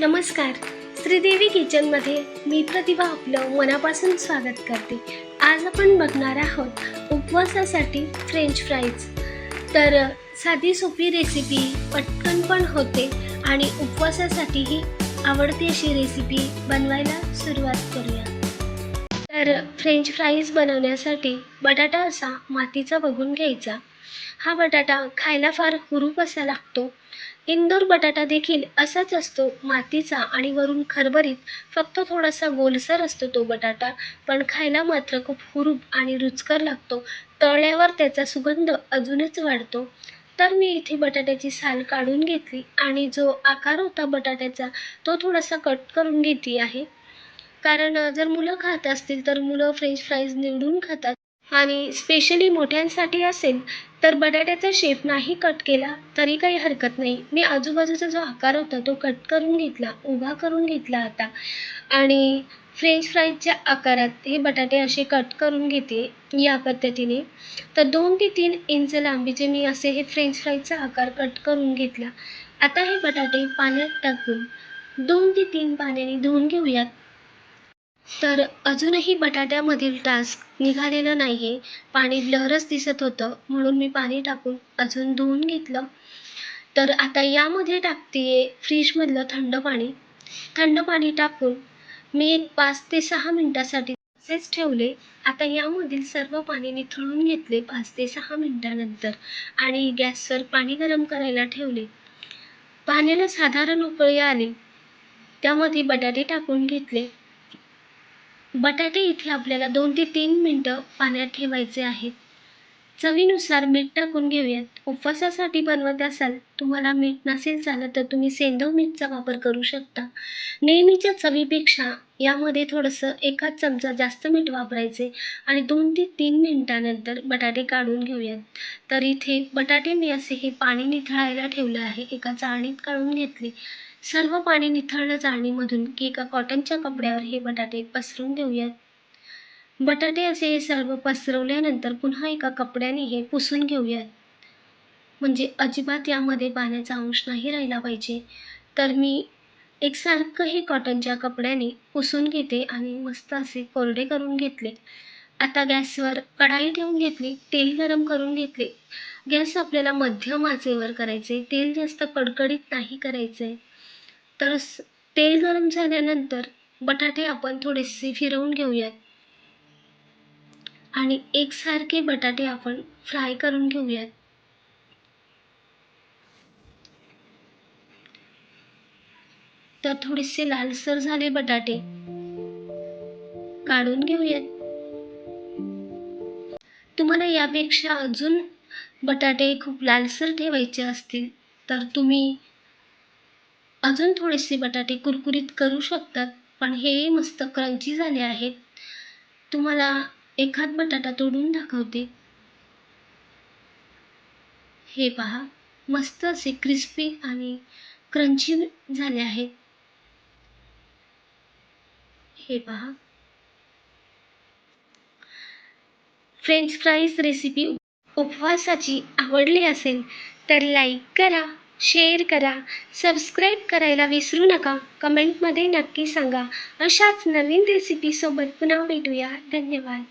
नमस्कार. श्रीदेवी किचनमध्ये मी प्रतिभा आपलं मनापासून स्वागत करते. आज आपण बघणार आहोत उपवासासाठी फ्रेंच फ्राईज तर साधी सोपी रेसिपी पटकन पण होते आणि उपवासासाठीही आवडती अशी रेसिपी बनवायला सुरुवात करूया. तर फ्रेंच फ्राईज बनवण्यासाठी बटाटा असा मातीचा बघून घ्यायचा. हा बटाटा खायला फार हुरूप असा लागतो. इंदोर बटाटा देखील असाच असतो मातीचा आणि वरून खरबरीत फक्त थोडासा गोलसर असतो तो बटाटा. पण खायला मात्र खूप हुरूप आणि रुचकर लागतो. तळल्यावर त्याचा सुगंध अजूनच वाढतो. तर मी इथे बटाट्याची साल काढून घेतली आणि जो आकार होता बटाट्याचा तो थोडासा कट करून घेतली आहे. कारण जर मुलं खात असतील तर मुलं फ्रेंच फ्राईज निवडून खातात. आणि स्पेशली मोठ्यांसाठी असेल तर बटाट्याचा शेप नाही कट केला तरी काही हरकत नाही. मी आजूबाजूचा जो आकार होता तो कट करून घेतला उभा करून घेतला आता. आणि फ्रेंच फ्राईजच्या आकारात हे बटाटे असे कट करून घेते या पद्धतीने. तर दोन ते तीन इंच लांबीचे मी असे हे फ्रेंच फ्राईजचा आकार कट करून घेतला. आता हे बटाटे पाण्यात टाकून दोन ते तीन पाण्याने धुवून घेऊयात. तर अजूनही बटाट्यामधील टास्क निघालेला नाही आहे पाणी लहरच दिसत होतं. म्हणून मी पाणी टाकून अजून धुवून घेतलं. तर आता यामध्ये टाकते फ्रीजमधलं थंड पाणी. थंड पाणी टाकून मी एक पाच ते सहा मिनटासाठी तसेच ठेवले. आता यामधील सर्व पाणी निथळून घेतले पाच ते सहा मिनटानंतर आणि गॅसवर पाणी गरम करायला ठेवले. पाण्याला साधारण उकळी आली. त्यामध्ये बटाटे टाकून घेतले. बटाटे इथे आपल्याला दोन ते तीन मिनटं पाण्यात ठेवायचे आहेत. चवीनुसार मीठ टाकून घेऊयात. उपवासासाठी बनवत असाल तुम्हाला मीठ नसेल चालत तर तुम्ही सेंधव मीठचा वापर करू शकता. नेहमीच्या चवीपेक्षा यामध्ये थोडंसं एकाच चमचा जास्त मीठ वापरायचे आणि दोन ते तीन मिनटानंतर बटाटे काढून घेऊयात. तर इथे बटाटे मी असे हे पाणी निथळायला ठेवलं आहे. एका चाळणीत काढून घेतले. सर्व पाणी निथळलं चाळणीमधून की एका कॉटनच्या कपड्यावर हे बटाटे पसरून देऊयात. बटाटे असे सर्व पसरवल्यानंतर पुन्हा एका कपड्याने हे पुसून घेऊयात. म्हणजे अजिबात यामध्ये पाण्याचा अंश नाही राहिला पाहिजे. तर मी एकसारखं हे कॉटनच्या कपड्याने पुसून घेते आणि मस्त असे कोरडे करून घेतले. आता गॅसवर कढाई ठेवून घेतली तेल गरम करून घेतले. गॅस आपल्याला मध्यम आचेवर करायचे तेल जास्त कडकडीत नाही करायचे. तर स- तेल गरम झाल्यानंतर बटाटे आपण थोडेसे फिरवून घेऊयात. आणि एकसारखे बटाटे आपण फ्राय करून घेऊयात. तर थोडेसे लालसर झाले बटाटे काढून घेऊयात. तुम्हाला यापेक्षा अजून बटाटे खूप लालसर ठेवायचे असतील तर तुम्ही अजून थोडेसे बटाटे कुरकुरीत करू शकतात पण हे मस्त क्रंची झाले आहेत. तुम्हाला एखाद बटाटा तोडून दाखवते. हे पहा मस्त असे क्रिस्पी आणि क्रंची झाले आहेत. हे पहा. फ्रेंच फ्राईज रेसिपी उपवासाची आवडली असेल तर लाईक करा. शेअर करा सबस्क्राईब करायला विसरू नका. कमेंटमध्ये नक्की सांगा. अशाच नवीन रेसिपीसोबत पुन्हा भेटूया. धन्यवाद.